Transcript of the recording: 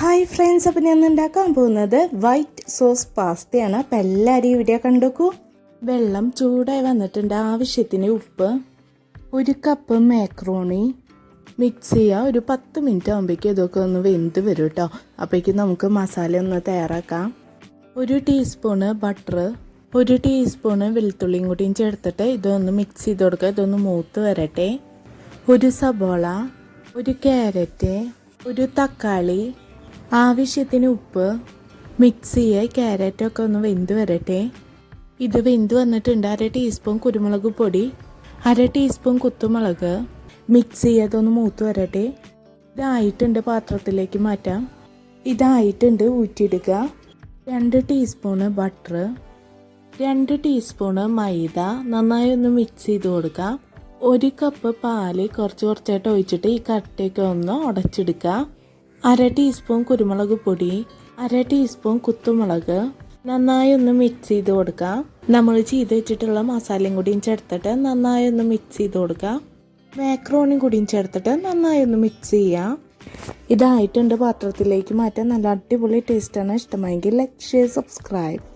Hi friends അപ്പം ഞാൻ ഉണ്ടാക്കാൻ പോകുന്നത് വൈറ്റ് സോസ് പാസ്തയാണ് അപ്പം എല്ലാവരും ഇവിടെ കണ്ടോക്കൂ. വെള്ളം ചൂടായി വന്നിട്ടുണ്ട്. ആവശ്യത്തിന് ഉപ്പ് ഒരു കപ്പ് മാക്രോണി മിക്സ് ചെയ്യുക ഒരു പത്ത് മിനിറ്റ് ആകുമ്പോഴേക്കും ഇതൊക്കെ ഒന്ന് വെന്ത് വരും കേട്ടോ അപ്പോഴേക്കും നമുക്ക് മസാല ഒന്ന് തയ്യാറാക്കാം. ഒരു ടീസ്പൂണ് ബട്ടർ ഒരു ടീസ്പൂണ് വെളുത്തുള്ളിയും കൂടിയും ചേർത്തിട്ട് ഇതൊന്ന് മിക്സ് ചെയ്ത് കൊടുക്കുക ഇതൊന്ന് മൂത്ത് വരട്ടെ. ഒരു സബോള ഒരു ക്യാരറ്റ് ഒരു തക്കാളി ആവശ്യത്തിന് ഉപ്പ് മിക്സ് ചെയ്യുക ക്യാരറ്റൊക്കെ ഒന്ന് വെന്ത് വരട്ടെ. ഇത് വെന്ത് വന്നിട്ടുണ്ട് അര ടീസ്പൂൺ കുരുമുളക് പൊടി അര ടീസ്പൂൺ കുത്തുമുളക്. മിക്സ് ചെയ്തൊന്ന് മൂത്ത് വരട്ടെ. ഇതായിട്ടുണ്ട് പാത്രത്തിലേക്ക് മാറ്റാം. ഇതായിട്ടുണ്ട് ഊറ്റിയിടുക. രണ്ട് ടീസ്പൂണ് ബട്ടർ രണ്ട് ടീസ്പൂണ് മൈദ. നന്നായി ഒന്ന് മിക്സ് ചെയ്ത് കൊടുക്കുക. ഒരു കപ്പ് പാൽ കുറച്ച് കുറച്ചായിട്ട് ഒഴിച്ചിട്ട് ഈ കട്ടയൊക്കെ ഒന്ന് ഉടച്ചെടുക്കുക. അര ടീസ്പൂൺ കുരുമുളക് പൊടി അര ടീസ്പൂൺ കുത്തുമുളക്. നന്നായി ഒന്ന് മിക്സ് ചെയ്ത് കൊടുക്കുക നമ്മൾ ചെയ്ത് വെച്ചിട്ടുള്ള മസാലയും കൂടിയും ചേർത്തിട്ട് നന്നായി ഒന്ന് മിക്സ് ചെയ്ത് കൊടുക്കുക മാക്രോണിയും കൂടിയും ചേർത്തിട്ട് നന്നായി ഒന്ന് മിക്സ് ചെയ്യുക ഇതായിട്ടുണ്ട് പാത്രത്തിലേക്ക് മാറ്റാൻ നല്ല അടിപൊളി ടേസ്റ്റാണ് ഇഷ്ടമായെങ്കിൽ ലൈക്ക് ഷെയർ സബ്സ്ക്രൈബ്